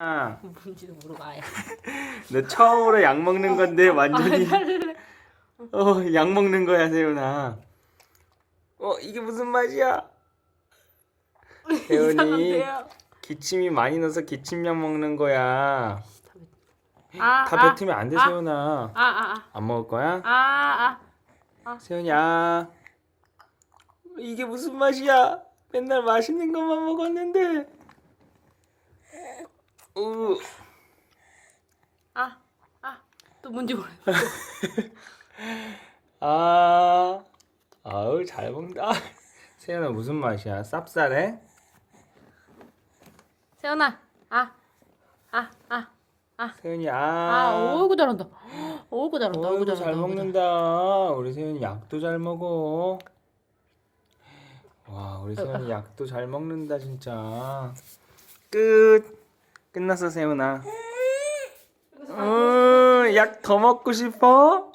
아, 뭔지도 모르고 아예. 너 처음으로 약 먹는 건데 완전히 아. 어, 약 먹는 거야, 세훈아. 어, 이게 무슨 맛이야? 세훈이 이상한데요. 기침이 많이 나서 기침약 먹는 거야. 아, 다 아, 뱉으면 안 돼, 아. 세훈아. 아, 아, 안 먹을 거야? 아, 아, 세훈이, 아. 이게 무슨 맛이야? 맨날 맛있는 것만 먹었는데. 우. 아, 아, 또 뭔지 모르. 아. 아우, 잘 먹는다. 세훈아, 무슨 맛이야? 쌉쌀해? 세연아, 아, 아, 아, 세훈이, 아, 아. 어이구 잘한다. 어이구 잘한다. 어이구 어이구 잘한다. 잘 어이구 먹는다. 우리 세윤이 약도 잘 먹어. 와, 우리 세윤이 약도 잘 먹는다 진짜. 끝. 끝났어 세훈아. 음, 약 더 먹고 싶어?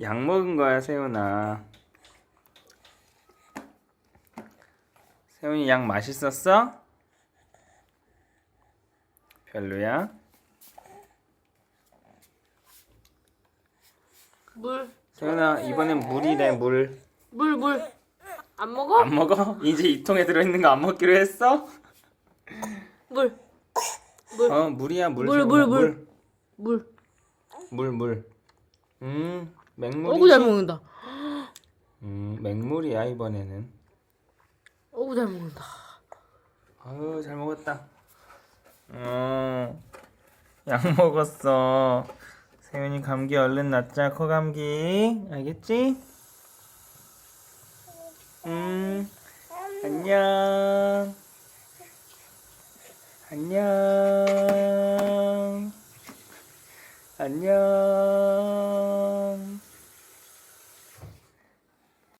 약 먹은 거야 세훈아. 세훈이 약 맛있었어? 별로야? 물, 세훈아 이번엔 물이래 물. 물, 물. 안 먹어? 안 먹어? 이제 이 통에 들어있는 거 안 먹기로 했어? 물, 물. 어 물이야 물. 물, 물, 물. 물. 물 물. 음 맹물이. 어이구 잘 먹는다. 음 맹물이야 이번에는. 어이구 잘 먹는다. 아유 잘 먹었다. 어. 약 먹었어. 세윤이 감기 얼른 낫자 코 감기 알겠지? 음 안녕. 안녕